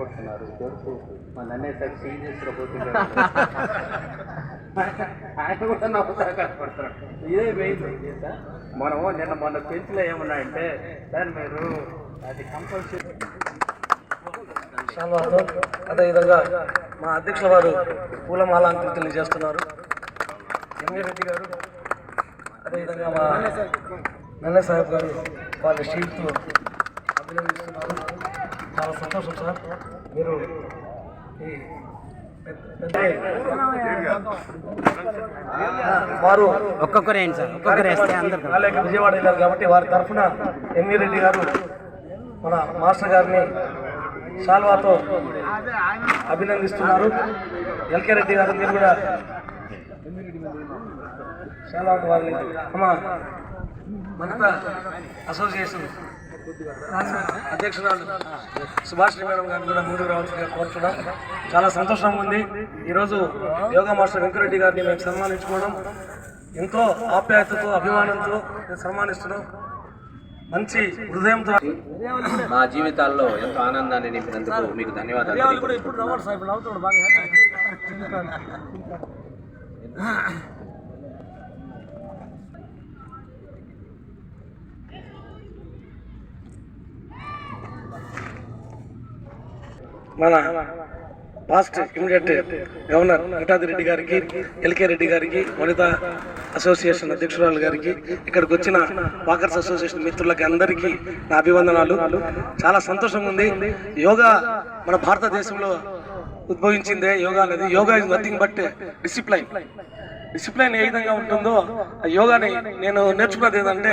కనపడుతున్నారు తెలుసు మా నన్నే సార్ సీరియస్గా పోతుంది ఆయన కూడా నవ్వుతా కనపడుతున్నాడు ఇదే మెయిన్ సార్ మనము నిన్న మొన్న పెంచులో ఏమన్నాయంటే సార్ మీరు అది కంపల్సరీ అదేవిధంగా మా అధ్యక్షుల వారు పూలమాల అంకృతులు చేస్తున్నారు. ఎంఏ రెడ్డి గారు అదేవిధంగా మా నన్న సాహెబ్ గారు వాళ్ళ షీట్తో సంతోషం సార్ మీరు ఈ వారు ఒక్కొక్కరు ఏంటి సార్ ఒక్కొక్కరు వేస్తే అందరు విజయవాడ వెళ్ళారు కాబట్టి వారి తరఫున ఎంవి రెడ్డి గారు మన మాస్టర్ గారిని శాల్వాతో అభినందిస్తున్నారు. ఎల్కే రెడ్డి గారు మీరు కూడా శాల్వాతో వారిని మన అసోసియేషన్ అధ్యక్షురాలు. సుభాష్ మేడం గారిని కూడా ముందుకు రావాల్సిందిగా కోరుతున్నాం చాలా సంతోషంగా ఉంది. ఈరోజు యోగా మాస్టర్ వెంకరెడ్డి గారిని మేము సన్మానించుకోవడం ఎంతో ఆప్యాయతతో అభిమానంతో మేము సన్మానిస్తున్నాం. మంచి హృదయంతో మా జీవితాల్లో ఎంతో ఆనందాన్ని నింపినందుకు మీకు ధన్యవాదాలు ఇప్పుడు ఇప్పుడు బాగా. మన past immediate governor Venkatadri Reddy గారికి ఎల్కే రెడ్డి గారికి వనిత అసోసియేషన్ అధ్యక్షురాలు గారికి ఇక్కడికి వచ్చిన వాకర్స్ అసోసియేషన్ మిత్రులకి అందరికీ నా అభివందనాలు. చాలా సంతోషంగా ఉంది. యోగా మన భారతదేశంలో ఉద్భవించిందే. యోగా అనేది yoga is nothing but discipline discipline ఏ విధంగా ఉంటుందో ఆ యోగాని నేను నేర్చుకున్నది ఏంటంటే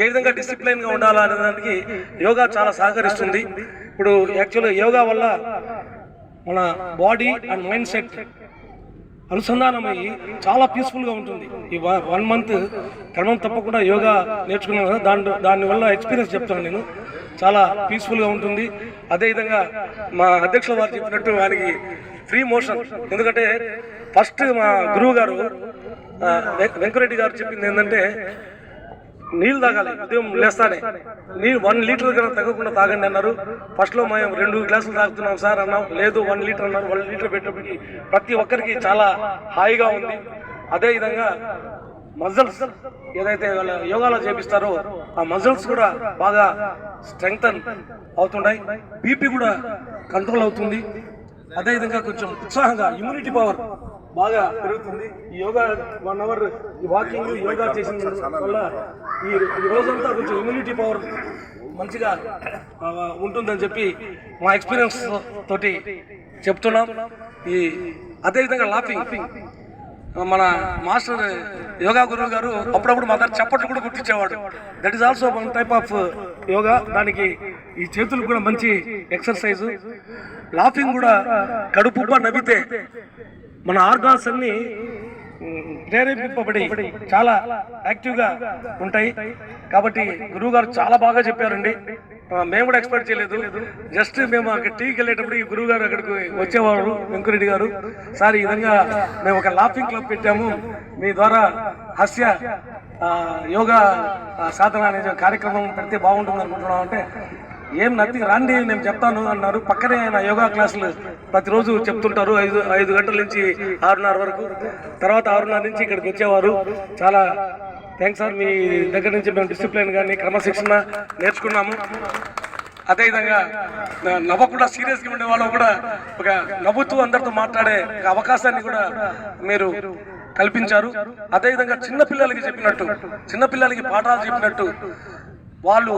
ఏ విధంగా డిసిప్లైన్గా ఉండాలనే ఉండాలా అనే దానికి యోగా చాలా సహకరిస్తుంది. ఇప్పుడు యాక్చువల్గా యోగా వల్ల మన బాడీ అండ్ మైండ్ సెట్ అనుసంధానమయ్యి చాలా పీస్ఫుల్గా ఉంటుంది. ఈ వన్ మంత్ క్రమం తప్పకుండా యోగా నేర్చుకున్నాను కదా దాని దానివల్ల ఎక్స్పీరియన్స్ చెప్తాను నేను. చాలా పీస్ఫుల్గా ఉంటుంది. అదేవిధంగా మా అధ్యక్షుల వారు చెప్పినట్టు వారికి ఫ్రీ మోషన్. ఎందుకంటే ఫస్ట్ మా గురువు గారు వెంకరెడ్డి గారు చెప్పింది ఏంటంటే నీళ్ళు తాగాలి ఉదయం లేస్తానే. నీళ్ళు వన్ లీటర్ కన్నా తగ్గకుండా తాగండి అన్నారు. ఫస్ట్లో మేము రెండు గ్లాసులు తాగుతున్నాం సార్ అన్నాం. లేదు వన్ లీటర్ అన్నారు. వన్ లీటర్ పెట్టేప్పటికి ప్రతి ఒక్కరికి చాలా హాయిగా ఉంది. అదేవిధంగా మజిల్స్ ఏదైతే వాళ్ళ యోగాలో చేపిస్తారో ఆ మజిల్స్ కూడా బాగా స్ట్రెంగ్తన్ అవుతుంటాయి బీపీ కూడా కంట్రోల్ అవుతుంది. అదేవిధంగా కొంచెం ఉత్సాహంగా ఇమ్యూనిటీ పవర్ బాగా పెరుగుతుంది. ఈ యోగా వన్ అవర్ ఈ వాకింగ్ యోగా చేసిన వల్ల ఈ రోజంతా కొంచెం ఇమ్యూనిటీ పవర్ మంచిగా ఉంటుందని చెప్పి మా ఎక్స్పీరియన్స్ తోటి చెప్తున్నాం. ఈ అదేవిధంగా లాఫింగ్ మన మాస్టర్ యోగా గురువు గారు అప్పుడప్పుడు మా దగ్గర చప్పట్లు కూడా గుర్తించేవాడు. That is also one type of yoga. దానికి ఈ చేతులు కూడా మంచి ఎక్సర్సైజ్ లాఫింగ్ కూడా కడుపు నవ్వితే మన ఆర్గాన్స్ అన్ని ప్రేరేపింపబడి చాలా యాక్టివ్గా ఉంటాయి. కాబట్టి గురువు గారు చాలా బాగా చెప్పారండి. మేము కూడా ఎక్స్పెక్ట్ చేయలేదు. జస్ట్ మేము అక్కడ టీకి వెళ్ళేటప్పుడు ఈ గురువు గారు అక్కడికి వచ్చేవారు వెంకురెడ్డి గారు. సార్ ఈ విధంగా మేము ఒక లాఫింగ్ క్లబ్ పెట్టాము. మీ ద్వారా హాస్య యోగా సాధన అనే కార్యక్రమం పెడితే బాగుంటుంది అనుకుంటున్నాం అంటే ఏం నథింగ్ రాండి నేను చెప్తాను అన్నారు. పక్కనే ఆయన యోగా క్లాసులు ప్రతిరోజు చెప్తుంటారు. ఐదు ఐదు గంటల నుంచి ఆరున్నర వరకు. తర్వాత ఆరున్నర నుంచి ఇక్కడికి వచ్చేవారు. చాలా థ్యాంక్స్ సార్ మీ దగ్గర నుంచి మేము డిసిప్లిన్ కానీ క్రమశిక్షణ నేర్చుకున్నాము. అదేవిధంగా నవ్వకుండా సీరియస్గా ఉండే వాళ్ళు కూడా ఒక నవ్వుతూ అందరితో మాట్లాడే అవకాశాన్ని కూడా మీరు కల్పించారు. అదేవిధంగా చిన్నపిల్లలకి చెప్పినట్టు చిన్నపిల్లలకి పాఠాలు చెప్పినట్టు వాళ్ళు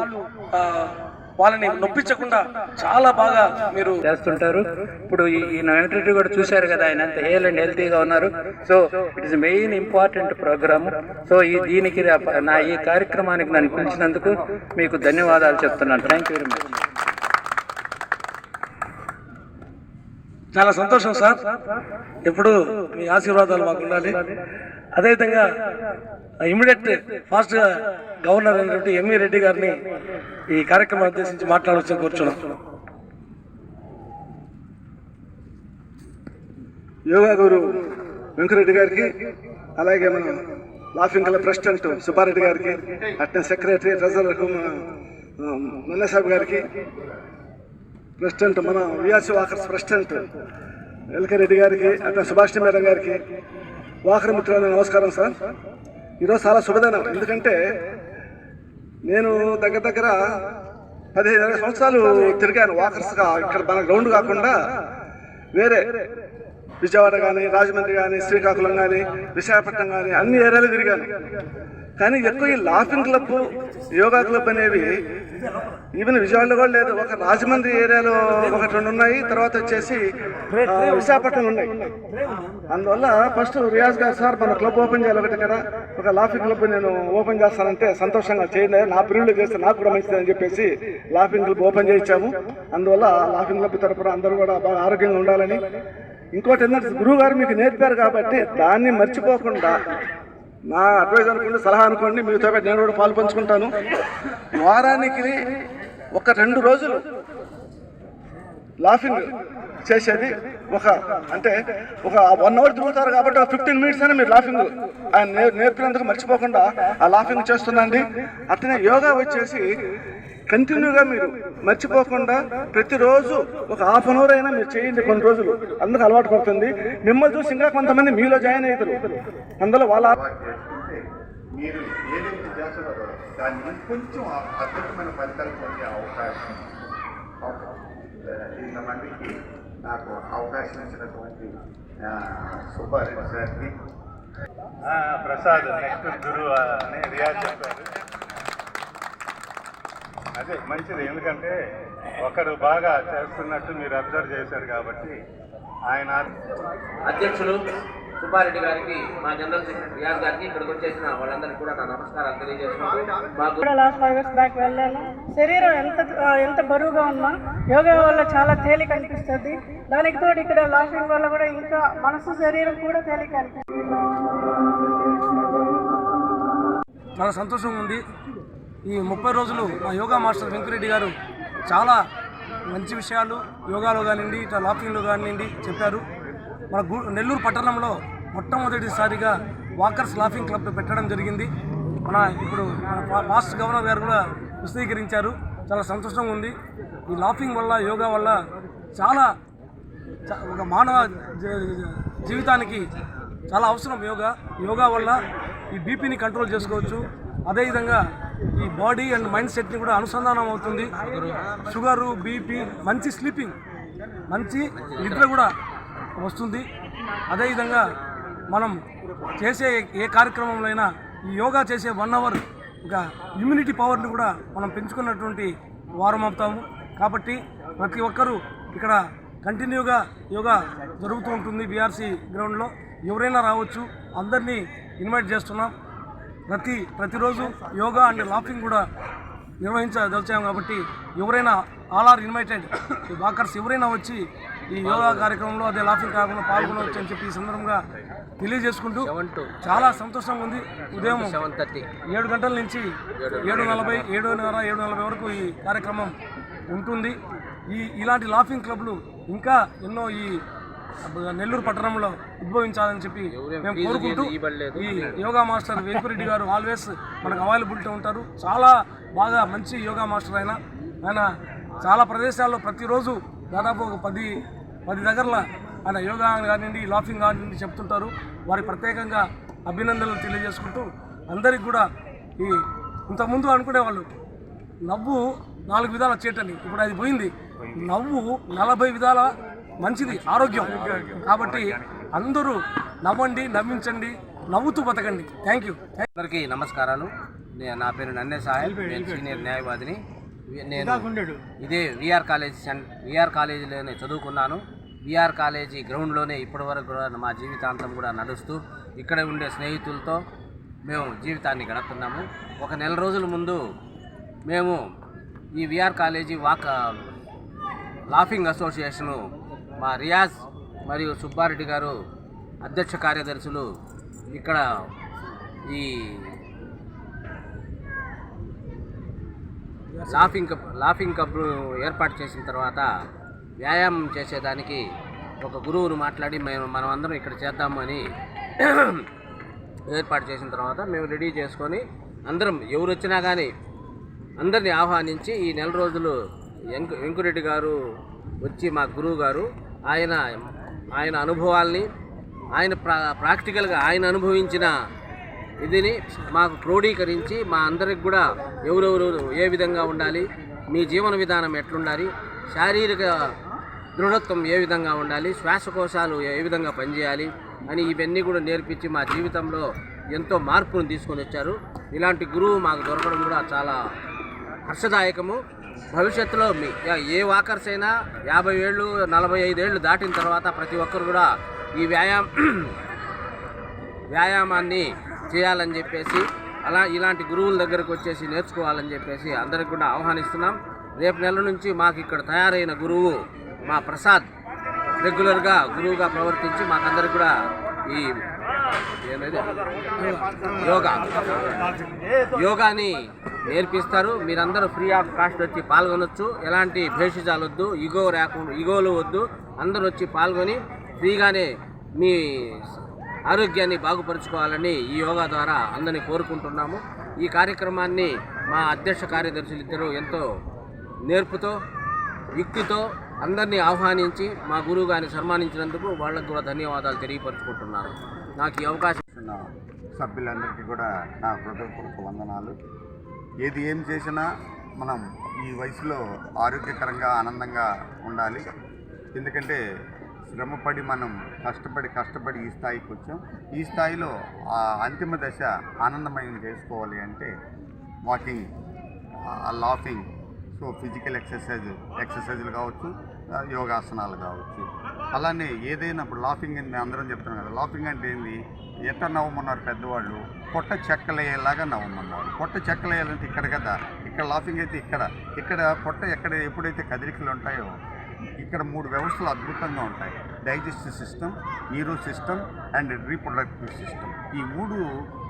వాళ్ళని నొప్పించకుండా చాలా బాగా మీరు చేస్తుంటారు. ఇప్పుడు ఈ వెంకటరెడ్డి కూడా చూశారు కదా ఆయన అంత హేల్ అండ్ హెల్తీగా ఉన్నారు. So it is main important programme so ఈ దీనికి నా ఈ కార్యక్రమానికి నన్ను పిలిచినందుకు మీకు ధన్యవాదాలు చెప్తున్నాను. థ్యాంక్ యూ వెరీ మచ్ చాలా సంతోషం సార్. ఎప్పుడు మీ ఆశీర్వాదాలు మాకు ఉండాలి. అదేవిధంగా ఇమీడియట్ ఫాస్ట్గా గవర్నర్ అయినటువంటి ఎంవి రెడ్డి గారిని ఈ కార్యక్రమం ఉద్దేశించి మాట్లాడవచ్చు కూర్చున్నాం. యోగా గురు వెంకరెడ్డి గారికి అలాగే మనం లాఫింగ్ కల ప్రెసిడెంట్ సుబ్బారెడ్డి గారికి అట్నే సెక్రటరీ ట్రెజరర్ నల్ల సాబ్ గారికి ప్రెసిడెంట్ మన VRC walkers president L K Reddy గారికి అట్లా సుభాష్ మేడం గారికి వాహన మిత్రులకు నమస్కారం సార్. ఈరోజు చాలా శుభదినం. ఎందుకంటే నేను దగ్గర దగ్గర పదిహేను ఇరవై సంవత్సరాలు తిరిగాను వాకర్స్గా. ఇక్కడ మన గ్రౌండ్ కాకుండా వేరే విజయవాడ కానీ రాజమండ్రి కానీ శ్రీకాకుళం కానీ విశాఖపట్నం కానీ అన్ని ఏరియాలు తిరిగాను. కానీ ఎక్కువ ఈ లాఫింగ్ క్లబ్ యోగా క్లబ్ అనేవి ఈవెన్ విజయవాడలో కూడా లేదు. ఒక రాజమండ్రి ఏరియాలో ఒకటి రెండు ఉన్నాయి తర్వాత వచ్చేసి విశాఖపట్నం ఉన్నాయి. అందువల్ల ఫస్ట్ రియాజ్ గారు సార్ మన క్లబ్ ఓపెన్ చేయాలి ఒకటి కదా. ఒక లాఫింగ్ క్లబ్ నేను ఓపెన్ చేస్తానంటే సంతోషంగా చేయండి నా పిల్లలు చేస్తే నాకు కూడా మంచిది అని చెప్పేసి లాఫింగ్ క్లబ్ ఓపెన్ చేయించాము. అందువల్ల లాఫింగ్ క్లబ్ తరపున అందరూ కూడా బాగా ఆరోగ్యంగా ఉండాలని. ఇంకోటి ఏంటంటే గురువు గారు మీకు నేర్పారు కాబట్టి దాన్ని మర్చిపోకుండా నా అడ్వైజ్ అనుకోండి సలహా అనుకోండి మీతో నేను కూడా పాలు పంచుకుంటాను. వారానికి ఒక రెండు రోజులు లాఫింగ్ చేసేది ఒక అంటే ఒక వన్ అవర్ తిరుగుతారు కాబట్టి ఒక ఫిఫ్టీన్ మినిట్స్ అయినా మీరు లాఫింగ్ ఆయన నేర్పినందుకు మర్చిపోకుండా ఆ లాఫింగ్ చేస్తుండండి అట్లనే యోగా వచ్చేసి కంటిన్యూగా మీరు మర్చిపోకుండా ప్రతిరోజు ఒక హాఫ్ అన్ అవర్ అయినా మీరు చేయండి కొన్ని రోజులు. అందుకు అలవాటు పడుతుంది. మిమ్మల్ని చూసి ఇంకా కొంతమంది మీలో జాయిన్ అవుతారు. అందులో వాళ్ళ మీరు ఏదైతే చేస్తున్నారో దాన్ని ఇంకొంచెం అద్భుతమైన ఫలితాలు పొందే అవకాశం అవకాశం. ఇంతమందికి నాకు అవకాశం ఇచ్చినటువంటి ఆ, సుబ్బారెడ్డి సార్కి ఆ, ప్రసాద్ నెక్స్ట్ గురు అని రియాజ్ చెప్పారు. అదే మంచిది. ఎందుకంటే ఒకరు బాగా చేస్తున్నట్టు మీరు అబ్జర్వ్ చేశారు కాబట్టి ఆయన అధ్యక్షులు సుబ్బారెడ్డి గారికి మా జనరల్ సెక్రటరీ రియాజ్ గారికి ఇక్కడికి వచ్చేసిన వాళ్ళందరికీ కూడా నా నమస్కారాలు తెలియజేస్తున్నాను మాకు కూడా లాస్ట్ బ్యాక్ వెళ్ళాను శరీరం ఎంత ఎంత బరువుగా ఉన్నా యోగా వల్ల చాలా తేలిక అనిపిస్తుంది. దానికి తోడు ఇక్కడ లాఫింగ్ వల్ల కూడా ఇంకా మనసు శరీరం కూడా తేలిక అనిపిస్తుంది. చాలా సంతోషంగా ఉంది. ఈ ముప్పై రోజులు మా యోగా మాస్టర్ వెంకరెడ్డి గారు చాలా మంచి విషయాలు యోగాలో కానివ్వండి ఇట్లా లాఫింగ్లో కానివ్వండి చెప్పారు. మన గు నెల్లూరు పట్టణంలో మొట్టమొదటిసారిగా వాకర్స్ లాఫింగ్ క్లబ్ పెట్టడం జరిగింది. మన ఇప్పుడు మన పా- పాస్ట్ గవర్నర్ గారు కూడా విశదీకరించారు. చాలా సంతోషంగా ఉంది. ఈ లాఫింగ్ వల్ల యోగా వల్ల చాలా ఒక మానవ జీవితానికి చాలా అవసరం యోగా. యోగా వల్ల ఈ బీపీని కంట్రోల్ చేసుకోవచ్చు. అదేవిధంగా ఈ బాడీ అండ్ మైండ్ సెట్ని కూడా అనుసంధానం అవుతుంది. షుగరు బీపీ మంచి స్లీపింగ్ మంచి నిద్ర కూడా వస్తుంది. అదేవిధంగా మనం చేసే ఏ కార్యక్రమంలో అయినా ఈ యోగా చేసే వన్ అవర్ ఇంకా ఇమ్యూనిటీ పవర్ని కూడా మనం పెంచుకున్నటువంటి వారం అవుతాము. కాబట్టి ప్రతి ఒక్కరూ ఇక్కడ కంటిన్యూగా యోగా జరుగుతూ ఉంటుంది బీఆర్సీ గ్రౌండ్లో. ఎవరైనా రావచ్చు అందరినీ ఇన్వైట్ చేస్తున్నాం. ప్రతి ప్రతిరోజు యోగా అండ్ లాఫింగ్ కూడా నిర్వహించదలిచాము కాబట్టి ఎవరైనా ఆల్ ఆర్ ఇన్వైటెడ్. ఈ వాకర్స్ ఎవరైనా వచ్చి ఈ యోగా కార్యక్రమంలో అదే లాఫింగ్ కార్యక్రమంలో పాల్గొనవచ్చు అని చెప్పి ఈ సందర్భంగా తెలియజేసుకుంటూ చాలా సంతోషంగా ఉంది. ఉదయం సెవెన్ థర్టీ ఏడు గంటల నుంచి ఏడు నలభై ఏడున్నర ఏడు నలభై వరకు ఈ కార్యక్రమం ఉంటుంది. ఈ ఇలాంటి లాఫింగ్ క్లబ్లు ఇంకా ఎన్నో ఈ నెల్లూరు పట్టణంలో ఉద్భవించాలని చెప్పి మేము కోరుకుంటూ ఈ యోగా మాస్టర్ వెంకురెడ్డి గారు ఆల్వేస్ మనకు అవైలబిలిటీ ఉంటారు. చాలా బాగా మంచి యోగా మాస్టర్ ఆయన. ఆయన చాలా ప్రదేశాల్లో ప్రతిరోజు దాదాపు ఒక పది పది దగ్గరలో ఆయన యోగా కానివ్వండి లాఫింగ్ కానివ్వండి చెప్తుంటారు. వారి ప్రత్యేకంగా అభినందనలు తెలియజేసుకుంటూ అందరికి కూడా ఈ ఇంతకుముందు అనుకునేవాళ్ళు నవ్వు నాలుగు విధాల చేటని. ఇప్పుడు అది పోయింది. నవ్వు నలభై విధాల మంచిది ఆరోగ్యం. కాబట్టి అందరూ నవ్వండి నవ్వించండి నవ్వుతూ బతకండి. థ్యాంక్ యూ అందరికీ నమస్కారాలు. నే- పేరు నన్నే సాహెల్ నేను సీనియర్ న్యాయవాదిని. నేను ఇదే విఆర్ కాలేజ్ విఆర్ కాలేజీలోనే చదువుకున్నాను. విఆర్ కాలేజీ గ్రౌండ్లోనే ఇప్పటి వరకు కూడా మా జీవితాంతం కూడా నడుస్తూ ఇక్కడ ఉండే స్నేహితులతో మేము జీవితాన్ని గడుపుతున్నాము. ఒక నెల రోజుల ముందు మేము ఈ VR college walk laughing association మా రియాజ్ మరియు సుబ్బారెడ్డి గారు అధ్యక్ష కార్యదర్శులు ఇక్కడ ఈ లాఫింగ్ కప్ లాఫింగ్ కప్ ఏర్పాటు చేసిన తర్వాత వ్యాయామం చేసేదానికి ఒక గురువును మాట్లాడి మేము మనం అందరం ఇక్కడ చేద్దాము అని ఏర్పాటు చేసిన తర్వాత మేము రెడీ చేసుకొని అందరం ఎవరు వచ్చినా కానీ అందరిని ఆహ్వానించి ఈ నెల రోజులు వెంకు వెంకురెడ్డి గారు వచ్చి మా గురువు గారు ఆయన ఆయన అనుభవాల్ని ఆయన ప్రా ప్రాక్టికల్గా ఆయన అనుభవించిన ఇదిని మాకు క్రోడీకరించి మా అందరికి కూడా ఎవరెవరు ఏ విధంగా ఉండాలి మీ జీవన విధానం ఎట్లుండాలి శారీరక దృఢత్వం ఏ విధంగా ఉండాలి శ్వాసకోశాలు ఏ విధంగా పనిచేయాలి అని ఇవన్నీ కూడా నేర్పించి మా జీవితంలో ఎంతో మార్పును తీసుకొని వచ్చారు. ఇలాంటి గురువు మాకు దొరకడం కూడా చాలా హర్షదాయకము. భవిష్యత్తులో మీ ఏ వాకర్స్ అయినా యాభై ఏళ్ళు నలభై ఐదేళ్ళు దాటిన తర్వాత ప్రతి ఒక్కరు కూడా ఈ వ్యాయామం వ్యాయామాన్ని చేయాలని చెప్పేసి అలా ఇలాంటి గురువుల దగ్గరకు వచ్చేసి నేర్చుకోవాలని చెప్పేసి అందరికి కూడా ఆహ్వానిస్తున్నాం. రేపు నెల నుంచి మాకు ఇక్కడ తయారైన గురువు మా ప్రసాద్ రెగ్యులర్గా గురువుగా ప్రవర్తించి మాకందరికి కూడా ఈ ఏమైంది? యోగా. యోగాని నేర్పిస్తారు. మీరందరూ ఫ్రీ ఆఫ్ కాస్ట్ వచ్చి పాల్గొనొచ్చు. ఎలాంటి భేషజాలు వద్దు ఇగో రాకుండా ఇగోలు వద్దు. అందరూ వచ్చి పాల్గొని ఫ్రీగానే మీ ఆరోగ్యాన్ని బాగుపరుచుకోవాలని ఈ యోగా ద్వారా అందరినీ కోరుకుంటున్నాము. ఈ కార్యక్రమాన్ని మా అధ్యక్ష కార్యదర్శులు ఇద్దరు ఎంతో నేర్పుతో యుక్తితో అందరినీ ఆహ్వానించి మా గురువు గారిని సన్మానించినందుకు వాళ్ళకు కూడా ధన్యవాదాలు తెలియపరుచుకుంటున్నాను. నాకు ఈ అవకాశం ఉన్న సభ్యులందరికీ కూడా నా హృదయపూర్వక వందనాలు. ఏది ఏం చేసినా మనం ఈ వయసులో ఆరోగ్యకరంగా ఆనందంగా ఉండాలి. ఎందుకంటే శ్రమపడి మనం కష్టపడి కష్టపడి ఈ స్థాయికి వచ్చాం. ఈ స్థాయిలో ఆ అంతిమ దశ ఆనందమయం చేసుకోవాలి అంటే walking laughing so physical exercise ఎక్సర్సైజులు కావచ్చు యోగాసనాలు కావచ్చు. అలానే ఏదైనా ఇప్పుడు లాఫింగ్ అని అందరం చెప్తున్నాం కదా లాఫింగ్ అంటే ఏంది? ఎట్ట నవ్వమన్నారు పెద్దవాళ్ళు? పొట్ట చెక్కలేయేలాగా నవ్వమన్నారు పొట్ట చెక్కలేయాలంటే ఇక్కడ కదా ఇక్కడ లాఫింగ్ అయితే ఇక్కడ. ఇక్కడ పొట్ట ఎక్కడ ఎప్పుడైతే కదలికలు ఉంటాయో ఇక్కడ మూడు వ్యవస్థలు అద్భుతంగా ఉంటాయి. Digestive system neuro system and reproductive system. ఈ మూడు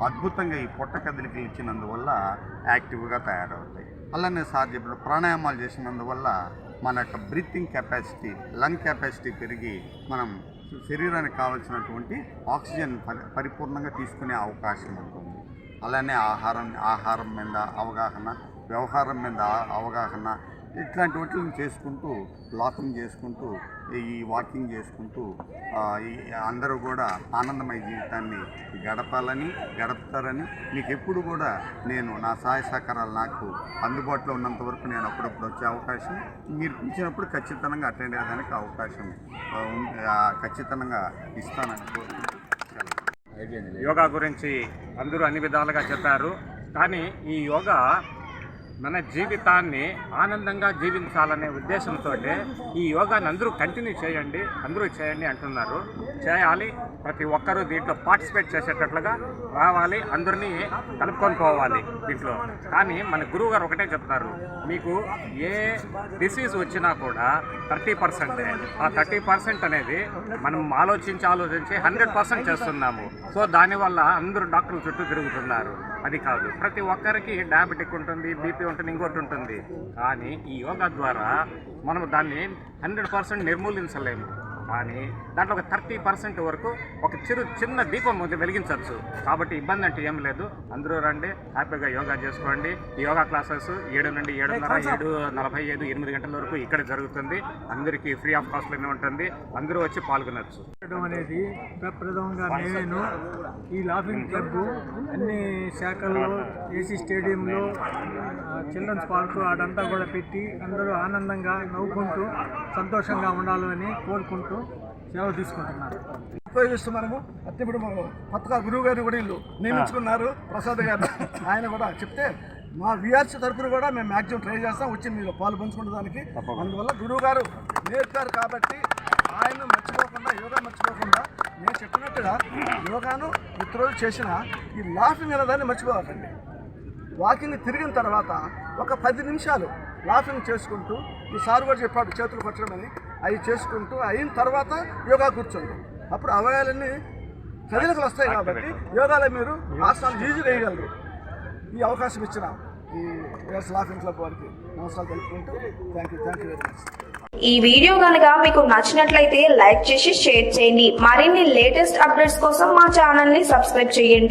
అద్భుతంగా ఈ పొట్ట కదిలికలు ఇచ్చినందువల్ల యాక్టివ్గా తయారవుతాయి. అలానే సార్ చెప్పిన ప్రాణాయామాలు చేసినందువల్ల మన యొక్క బ్రీతింగ్ కెపాసిటీ లంగ్ కెపాసిటీ పెరిగి మనం శరీరానికి కావాల్సినటువంటి ఆక్సిజన్ పరి పరిపూర్ణంగా తీసుకునే అవకాశం ఉంటుంది. అలానే ఆహారం ఆహారం మీద అవగాహన వ్యవహారం మీద అవగాహన ఇట్లాంటి వాటిని చేసుకుంటూ లాకింగ్ చేసుకుంటూ ఈ వాకింగ్ చేసుకుంటూ ఈ అందరూ కూడా ఆనందమయ జీవితాన్ని గడపాలని గడపుతారని మీకు ఎప్పుడు కూడా నేను నా సహాయ సహకారాలు నాకు అందుబాటులో ఉన్నంత వరకు నేను అప్పుడప్పుడు వచ్చే అవకాశం మీరు పిలిచినప్పుడు ఖచ్చితంగా అటెండ్ అయ్యేదానికి అవకాశం ఖచ్చితంగా ఇస్తానని కోరుకుంటూ యోగా గురించి అందరూ అన్ని విధాలుగా చెప్పారు. కానీ ఈ యోగా మన జీవితాన్ని ఆనందంగా జీవించాలనే ఉద్దేశంతో ఈ యోగాని అందరూ కంటిన్యూ చేయండి అందరూ చేయండి అంటున్నారు. చేయాలి ప్రతి ఒక్కరూ దీంట్లో పార్టిసిపేట్ చేసేటట్లుగా రావాలి అందరినీ కలుపుకొని పోవాలి దీంట్లో. కానీ మన గురువు గారు ఒకటే చెప్తారు మీకు ఏ డిసీజ్ వచ్చినా కూడా థర్టీ పర్సెంటే ఆ థర్టీ పర్సెంట్ అనేది మనం ఆలోచించి ఆలోచించి హండ్రెడ్ పర్సెంట్ చేస్తున్నాము. సో దానివల్ల అందరూ డాక్టర్ల చుట్టూ తిరుగుతున్నారు. అది కాదు. ప్రతి ఒక్కరికి డయాబెటిక్ ఉంటుంది బీపీ ఉంటుంది ఇంకోటి ఉంటుంది. కానీ ఈ యోగా ద్వారా మనం దాన్ని హండ్రెడ్ పర్సెంట్ నిర్మూలించలేము. కానీ దాంట్లో ఒక థర్టీ పర్సెంట్ వరకు ఒక చిరు చిన్న దీపం ఉంది వెలిగించవచ్చు. కాబట్టి ఇబ్బంది అంటే ఏం లేదు. అందరూ రండి హ్యాపీగా యోగా చేసుకోండి. యోగా క్లాసెస్ ఏడు నుండి ఏడున్నర ఏడు నలభై ఐదు ఎనిమిది గంటల వరకు ఇక్కడ జరుగుతుంది. అందరికీ ఫ్రీ ఆఫ్ కాస్ట్లోనే ఉంటుంది. అందరూ వచ్చి పాల్గొనవచ్చు అనేది ప్రప్రథమంగా నేను ఈ లాఫింగ్ క్లబ్ అన్ని శాఖల్లో ఏసీ స్టేడియంలో చిల్డ్రన్స్ పార్క్ అదంతా కూడా పెట్టి అందరూ ఆనందంగా నవ్వుకుంటూ సంతోషంగా ఉండాలని కోరుకుంటూ సెలవు తీసుకుంటున్నారు. ఉపయోగిస్తూ మనము ఇప్పుడు కొత్తగా గురువు గారిని కూడా వీళ్ళు నియమించుకున్నారు. ప్రసాద్ గారు ఆయన కూడా చెప్తే మా విఆర్సీ తరపున కూడా మేము మ్యాక్సిమం ట్రై చేస్తాం. వచ్చి మీరు పాలు పంచుకునే దానికి. అందువల్ల గురువు గారు నేర్పారు కాబట్టి ఆయన మర్చిపోకుండా యోగా మర్చిపోకుండా నేను చెప్పినట్టుగా యోగాను ప్రతిరోజు చేసిన ఈ లాఫింగ్ అనే దాన్ని మర్చిపోవాలండి వాకింగ్ తిరిగిన తర్వాత ఒక పది నిమిషాలు లాఫింగ్ చేసుకుంటూ ఈ సార్ కూడా చెప్పాడు చేతులు పట్టడం అని. అవి చేసుకుంటూ అయిన తర్వాత యోగా కూర్చోండి. అప్పుడు అవయాలన్నీ కదలికలు వస్తాయి కాబట్టి యోగాలో మీరు ఆసనాలు ఈజీగా వేయగలరు. ఈ అవకాశం ఇచ్చిన ఈ లాఫింగ్ క్లబ్ వారికి నమస్కారాలు తెలుపుకుంటూ thank you thank you very much ఈ వీడియో కనుక మీకు నచ్చినట్లయితే లైక్ చేసి షేర్ చేయండి. మరిన్ని లేటెస్ట్ అప్డేట్స్ కోసం మా ఛానల్ని సబ్స్క్రైబ్ చేయండి.